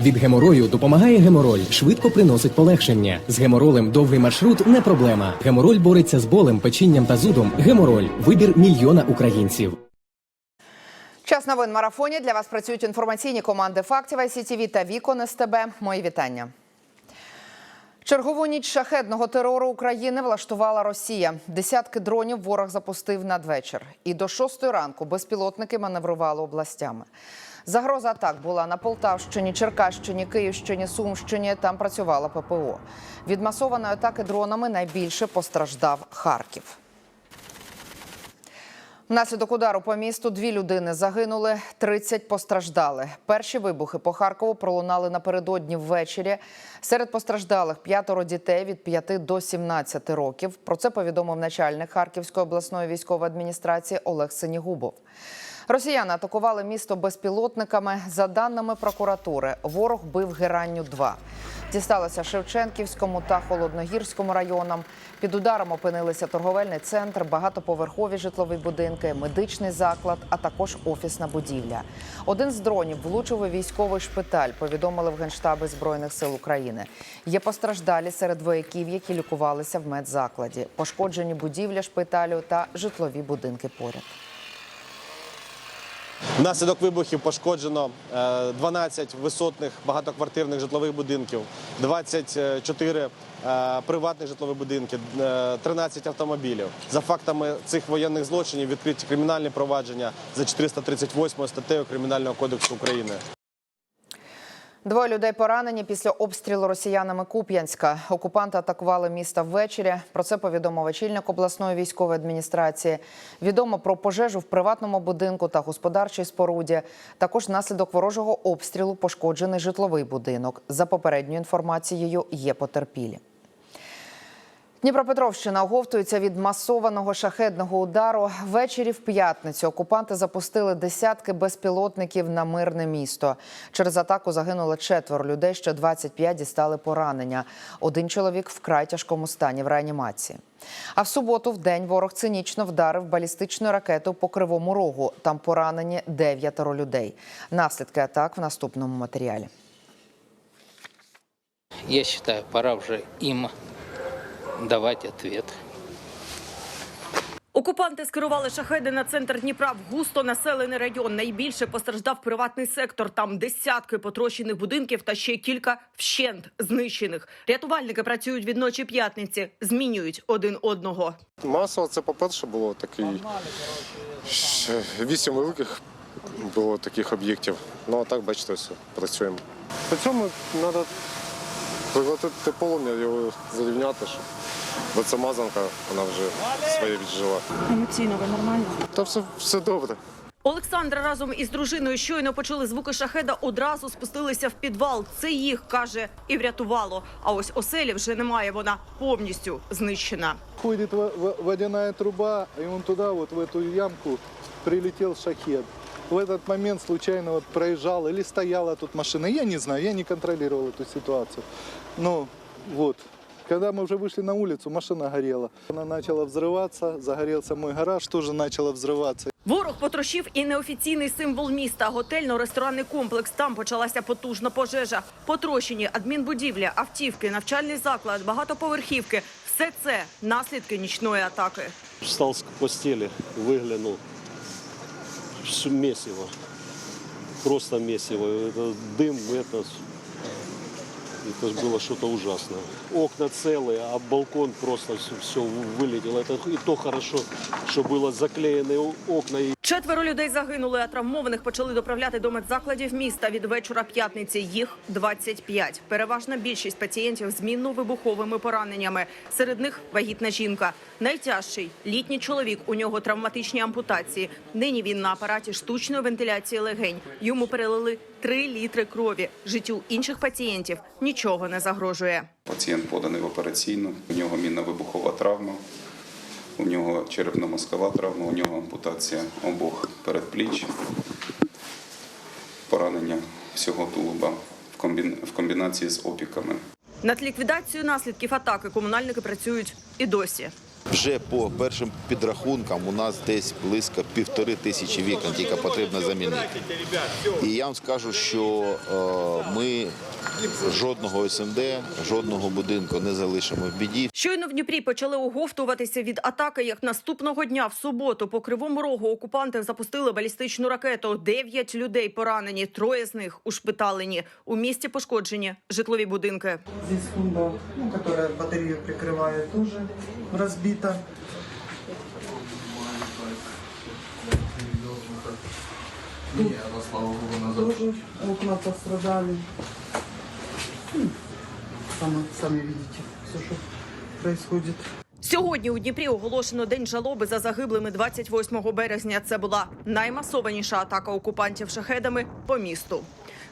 Від геморою допомагає гемороль, швидко приносить полегшення. З геморолем довгий маршрут не проблема. Гемороль бореться з болем, печінням та зудом. Гемороль вибір мільйона українців. Час новин марафоні. Для вас працюють інформаційні команди фактів ICTV та Вікон СТБ. Мої вітання. Чергову ніч шахедного терору України влаштувала Росія. Десятки дронів ворог запустив надвечір. І до шостої ранку безпілотники маневрували областями. Загроза атак була на Полтавщині, Черкащині, Київщині, Сумщині. Там працювала ППО. Від масованої атаки дронами найбільше постраждав Харків. Внаслідок удару по місту дві людини загинули, 30 постраждали. Перші вибухи по Харкову пролунали напередодні ввечері. Серед постраждалих п'ятеро дітей від 5 до 17 років. Про це повідомив начальник Харківської обласної військової адміністрації Олег Синігубов. Росіяни атакували місто безпілотниками. За даними прокуратури, ворог бив геранню 2 Дісталося Шевченківському та Холодногірському районам. Під ударом опинилися торговельний центр, багатоповерхові житлові будинки, медичний заклад, а також офісна будівля. Один з дронів влучив у військовий шпиталь. Повідомили в генштабі збройних сил України. Є постраждалі серед вояків, які лікувалися в медзакладі. Пошкоджені будівля шпиталю та житлові будинки поряд. Внаслідок вибухів пошкоджено е, 12 висотних багатоквартирних житлових будинків, 24 е, приватних житлових будинки, е, 13 автомобілів. За фактами цих воєнних злочинів відкриті кримінальні провадження за 438 статтею Кримінального кодексу України. Двоє людей поранені після обстрілу росіянами Куп'янська. Окупанти атакували місто ввечері. Про це повідомив очільник обласної військової адміністрації. Відомо про пожежу в приватному будинку та господарчій споруді. Також внаслідок ворожого обстрілу пошкоджений житловий будинок. За попередньою інформацією, є потерпілі. Дніпропетровщина оговтується від масованого шахедного удару. Ввечері в п'ятницю окупанти запустили десятки безпілотників на мирне місто. Через атаку загинуло четверо людей, ще 25 дістали поранення. Один чоловік вкрай тяжкому стані в реанімації. А в суботу в день ворог цинічно вдарив балістичною ракетою по кривому рогу. Там поранені дев'ятеро людей. Наслідки атак в наступному матеріалі. Я считаю, пора уже им давать ответ. Окупанти скерували шахеди на центр Дніпра в густо населений район. Найбільше постраждав приватний сектор. Там десятки потрощених будинків та ще кілька вщент знищених. Рятувальники працюють від ночі п'ятниці, змінюють один одного. Масово це, по-перше, було такий вісім великих було таких об'єктів. Ну а так, бачите, все, працюємо. При цьому треба приглотити полум'я, його зарівняти, щоб бо ця мазанка, вона вже своє віджила. Емоційно ви нормально? Та все, все добре. Олександр разом із дружиною щойно почули звуки шахеда. Одразу спустилися в підвал. Це їх каже і врятувало. А ось оселі вже немає. Вона повністю знищена. Ходит во- во- водяная труба, и он туда, вот в эту ямку, прилетел шахет. В этот момент случайно вот проезжал или стояла тут машина. Я не знаю, я не контролировал эту ситуацию. Ну, вот. Когда мы уже вышли на улицу, машина горела. Она начала взрываться, загорелся мой гараж, тоже начала взрываться. Ворог потрощив і неофіційний символ міста готельно-ресторанний комплекс. Там почалася потужна пожежа. Потрощені адмінбудівлі, автівки, навчальний заклад, багатоповерхівки. Все це наслідки нічної атаки. Встал с постели, выглянул. Все месиво. Просто месиво. Это дым, это, это было что-то ужасное. Окна целые, а балкон просто все, вылетело. Это и то хорошо, что было заклеены о- окна. Четверо людей загинули, а травмованих почали доправляти до медзакладів міста від вечора п'ятниці. Їх 25. Переважна більшість пацієнтів з мінно-вибуховими пораненнями. Серед них вагітна жінка. Найтяжчий літній чоловік. У нього травматичні ампутації. Нині він на апараті штучної вентиляції легень. Йому перелили 3 літри крові. Життю інших пацієнтів нічого не загрожує. Пацієнт поданий в операційну, у нього мінно-вибухова травма, у нього черепно-мозкова травма, у нього ампутація обох передпліч, поранення всього тулуба в комбін- в комбінації з опіками. Над ліквідацією наслідків атаки комунальники працюють і досі. Вже по першим підрахункам у нас десь близько півтори тисячі вікон, тільки потрібно замінити. І я вам скажу, що е, ми жодного СМД, жодного будинку не залишимо в біді. Щойно в Дніпрі почали оговтуватися від атаки. Як наступного дня в суботу по кривому рогу окупанти запустили балістичну ракету. Дев'ять людей поранені, троє з них ушпиталені. У місті пошкоджені житлові будинки. Здесь фунда, ну, которая батарею прикрывает, тоже разбита. Тоже окна пострадали. Сами, сами видите, все, что происходит. Сьогодні у Дніпрі оголошено день жалоби за загиблими 28 березня. Це була наймасованіша атака окупантів шахедами по місту.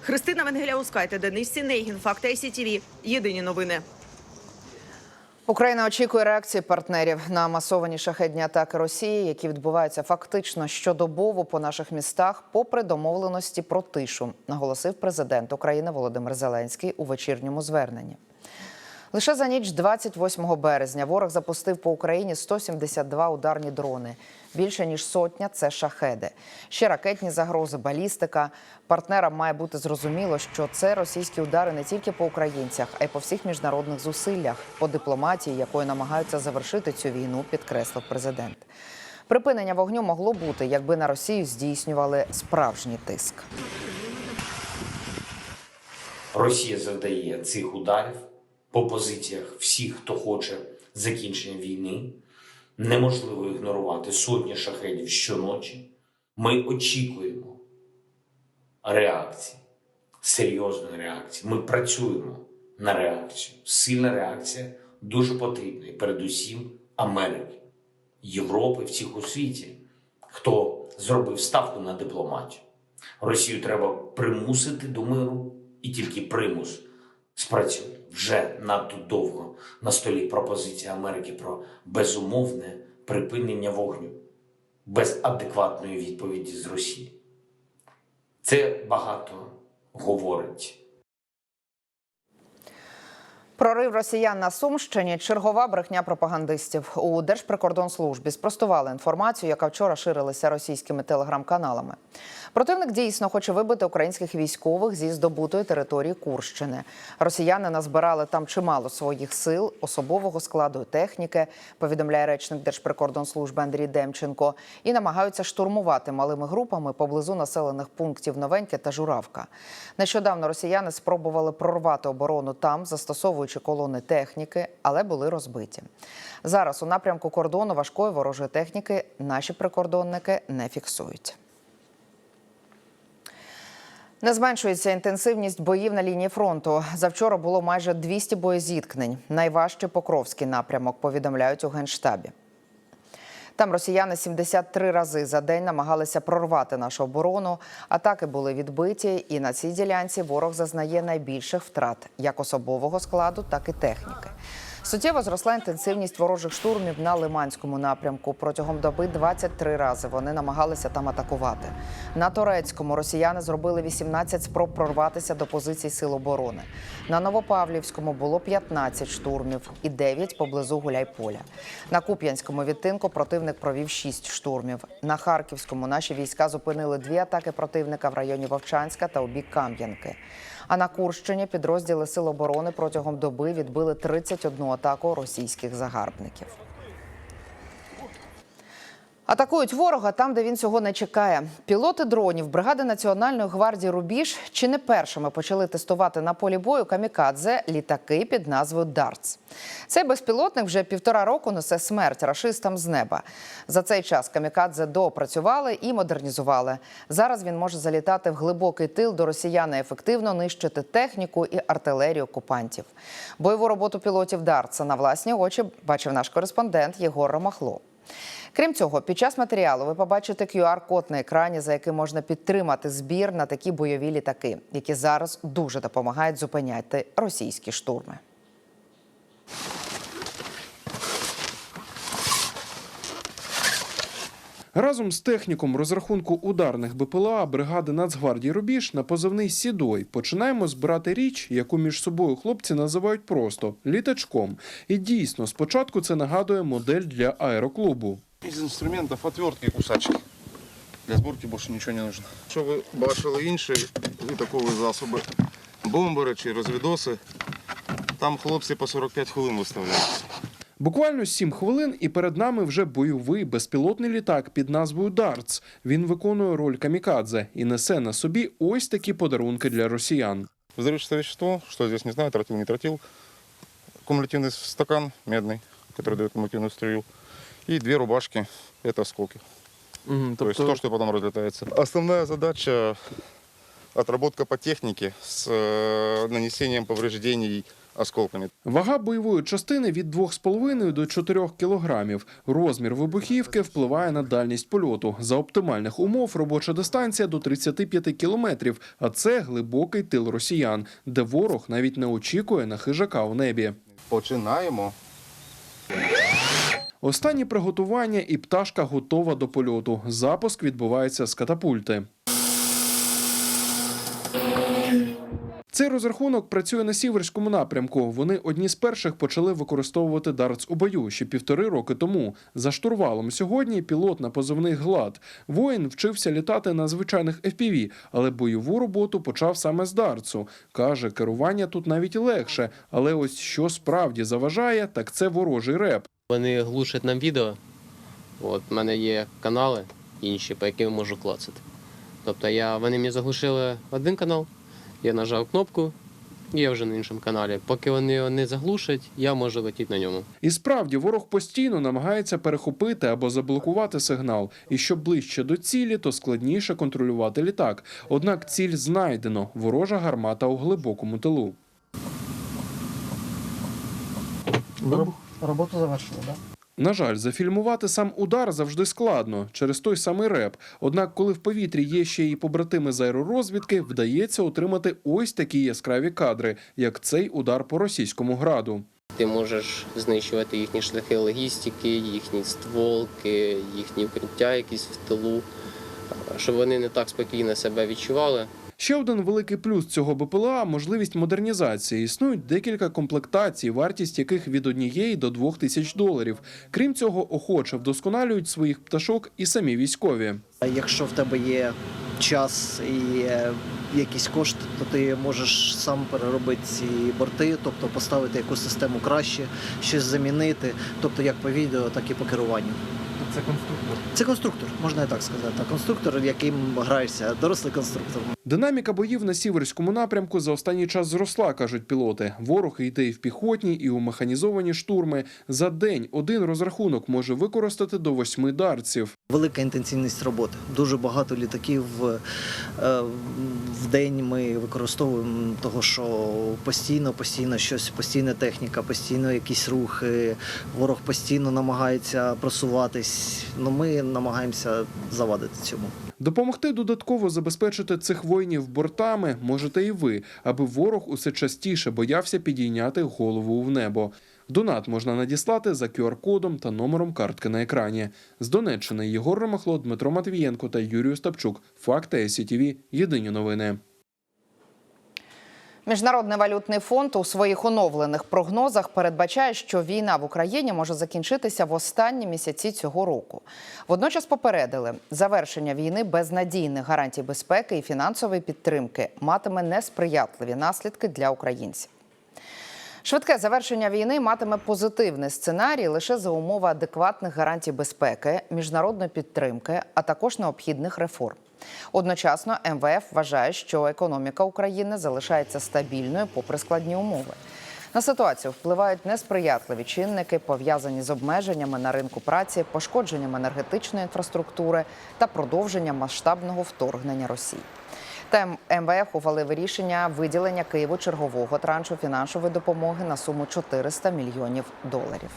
Христина Венгеляускайте, Денис Сінейгін, Факт СІТВ. Єдині новини. Україна очікує реакції партнерів на масовані шахедні атаки Росії, які відбуваються фактично щодобово по наших містах, попри домовленості про тишу, наголосив президент України Володимир Зеленський у вечірньому зверненні. Лише за ніч 28 березня ворог запустив по Україні 172 ударні дрони. Більше ніж сотня це шахеди. Ще ракетні загрози, балістика. Партнерам має бути зрозуміло, що це російські удари не тільки по українцях, а й по всіх міжнародних зусиллях, по дипломатії, якою намагаються завершити цю війну, підкреслив президент. Припинення вогню могло бути, якби на Росію здійснювали справжній тиск. Росія завдає цих ударів по позиціях всіх, хто хоче закінчення війни. Неможливо ігнорувати сотні шахедів щоночі. Ми очікуємо реакції, серйозної реакції. Ми працюємо на реакцію. Сильна реакція дуже потрібна, і передусім Америки, Європи, всіх у світі, хто зробив ставку на дипломатію. Росію треба примусити до миру, і тільки примус спрацює. Вже надто довго на столі пропозиція Америки про безумовне припинення вогню без адекватної відповіді з Росії. Це багато говорить. Прорив росіян на Сумщині чергова брехня пропагандистів у Держприкордонслужбі спростували інформацію, яка вчора ширилася російськими телеграм-каналами. Противник дійсно хоче вибити українських військових зі здобутої території Курщини. Росіяни назбирали там чимало своїх сил, особового складу і техніки. Повідомляє речник Держприкордонслужби Андрій Демченко, і намагаються штурмувати малими групами поблизу населених пунктів Новеньке та Журавка. Нещодавно росіяни спробували прорвати оборону там, застосовуючи колони техніки, але були розбиті. Зараз у напрямку кордону важкої ворожої техніки наші прикордонники не фіксують. Не зменшується інтенсивність боїв на лінії фронту. Завчора було майже 200 боєзіткнень. Найважче Покровський напрямок, повідомляють у Генштабі. Там росіяни 73 рази за день намагалися прорвати нашу оборону. Атаки були відбиті, і на цій ділянці ворог зазнає найбільших втрат як особового складу, так і техніки. Суттєво зросла інтенсивність ворожих штурмів на Лиманському напрямку. Протягом доби 23 рази вони намагалися там атакувати. На Торецькому росіяни зробили 18 спроб прорватися до позицій сил оборони. На Новопавлівському було 15 штурмів і 9 поблизу Гуляйполя. На Куп'янському відтинку противник провів 6 штурмів. На Харківському наші війська зупинили дві атаки противника в районі Вовчанська та у бік Кам'янки. А на Курщині підрозділи Сил оборони протягом доби відбили 31 атаку російських загарбників. Атакують ворога там, де він цього не чекає. Пілоти дронів бригади Національної гвардії Рубіж чи не першими почали тестувати на полі бою камікадзе літаки під назвою Дартс. Цей безпілотник вже півтора року несе смерть рашистам з неба. За цей час камікадзе доопрацювали і модернізували. Зараз він може залітати в глибокий тил до росіян ефективно нищити техніку і артилерію окупантів. Бойову роботу пілотів Дартса на власні очі бачив наш кореспондент Єгор Ромахло. Крім цього, під час матеріалу ви побачите QR-код на екрані, за яким можна підтримати збір на такі бойові літаки, які зараз дуже допомагають зупиняти російські штурми. Разом з техніком розрахунку ударних БПЛА бригади Нацгвардії Рубіж на позивний Сідой починаємо збирати річ, яку між собою хлопці називають просто літачком. І дійсно, спочатку це нагадує модель для аероклубу. Із інструментів отвертки і кусачки. Для зборки більше нічого не потрібно. Щоб ви бачили інші літакові засоби, бомбери чи розвідоси, там хлопці по 45 хвилин виставляють. Буквально 7 хвилин, і перед нами вже бойовий безпілотний літак під назвою Дартс. Він виконує роль камікадзе і несе на собі ось такі подарунки для росіян. Взрывчатое вещество, что здесь не знаю, тротил, не тротил. Кумулятивный стакан медный, который дает кумулятивную струю. И две рубашки, это осколки. То есть то, что потом разлетается. Основная задача – отработка по технике с э, нанесением повреждений осколками. Вага бойової частини від 2,5 до 4 кілограмів. Розмір вибухівки впливає на дальність польоту. За оптимальних умов робоча дистанція до 35 кілометрів, а це глибокий тил росіян, де ворог навіть не очікує на хижака в небі. Починаємо. Останні приготування і пташка готова до польоту. Запуск відбувається з катапульти. Цей розрахунок працює на сіверському напрямку. Вони одні з перших почали використовувати дартс у бою ще півтори роки тому. За штурвалом сьогодні пілот на позивний глад. Воїн вчився літати на звичайних FPV, але бойову роботу почав саме з дартсу. Каже, керування тут навіть легше, але ось що справді заважає, так це ворожий реп. Вони глушать нам відео. От, в мене є канали інші, по яким можу клацати. Тобто я, вони мені заглушили один канал, я нажав кнопку, і я вже на іншому каналі. Поки вони його не заглушать, я можу летіти на ньому. І справді ворог постійно намагається перехопити або заблокувати сигнал. І що ближче до цілі, то складніше контролювати літак. Однак ціль знайдено ворожа гармата у глибокому тилу. Роботу завершили, так? На жаль, зафільмувати сам удар завжди складно через той самий реп. Однак, коли в повітрі є ще і побратими з аеророзвідки, вдається отримати ось такі яскраві кадри, як цей удар по російському граду. Ти можеш знищувати їхні шляхи логістики, їхні стволки, їхні укриття якісь в тилу, щоб вони не так спокійно себе відчували. Ще один великий плюс цього БПЛА можливість модернізації. Існують декілька комплектацій, вартість яких від однієї до двох тисяч доларів. Крім цього, охоче вдосконалюють своїх пташок і самі військові. Якщо в тебе є час і е, якісь кошти, то ти можеш сам переробити ці борти, тобто поставити якусь систему краще, щось замінити, тобто як по відео, так і по керуванню. Це конструктор. Це конструктор, можна і так сказати. Конструктор, яким граєшся, дорослий конструктор. Динаміка боїв на сіверському напрямку за останній час зросла, кажуть пілоти. Ворог йде і в піхотні, і у механізовані штурми. За день один розрахунок може використати до восьми дарців. Велика інтенсивність роботи. Дуже багато літаків е, в день ми використовуємо того, що постійно, постійно щось, постійна техніка, постійно якісь рухи. Ворог постійно намагається просуватись. Ну ми намагаємося завадити цьому. Допомогти додатково забезпечити цих воїнів бортами можете і ви, аби ворог усе частіше боявся підійняти голову в небо. Донат можна надіслати за QR-кодом та номером картки на екрані. З Донеччини Єгор Ромахло, Дмитро Матвієнко та Юрій Остапчук. Факти СІТВ. Єдині новини. Міжнародний валютний фонд у своїх оновлених прогнозах передбачає, що війна в Україні може закінчитися в останні місяці цього року. Водночас попередили, завершення війни без надійних гарантій безпеки і фінансової підтримки матиме несприятливі наслідки для українців. Швидке завершення війни матиме позитивний сценарій лише за умови адекватних гарантій безпеки, міжнародної підтримки, а також необхідних реформ. Одночасно МВФ вважає, що економіка України залишається стабільною попри складні умови. На ситуацію впливають несприятливі чинники, пов'язані з обмеженнями на ринку праці, пошкодженням енергетичної інфраструктури та продовженням масштабного вторгнення Росії. Та МВФ ухвалив рішення виділення Києву чергового траншу фінансової допомоги на суму 400 мільйонів доларів.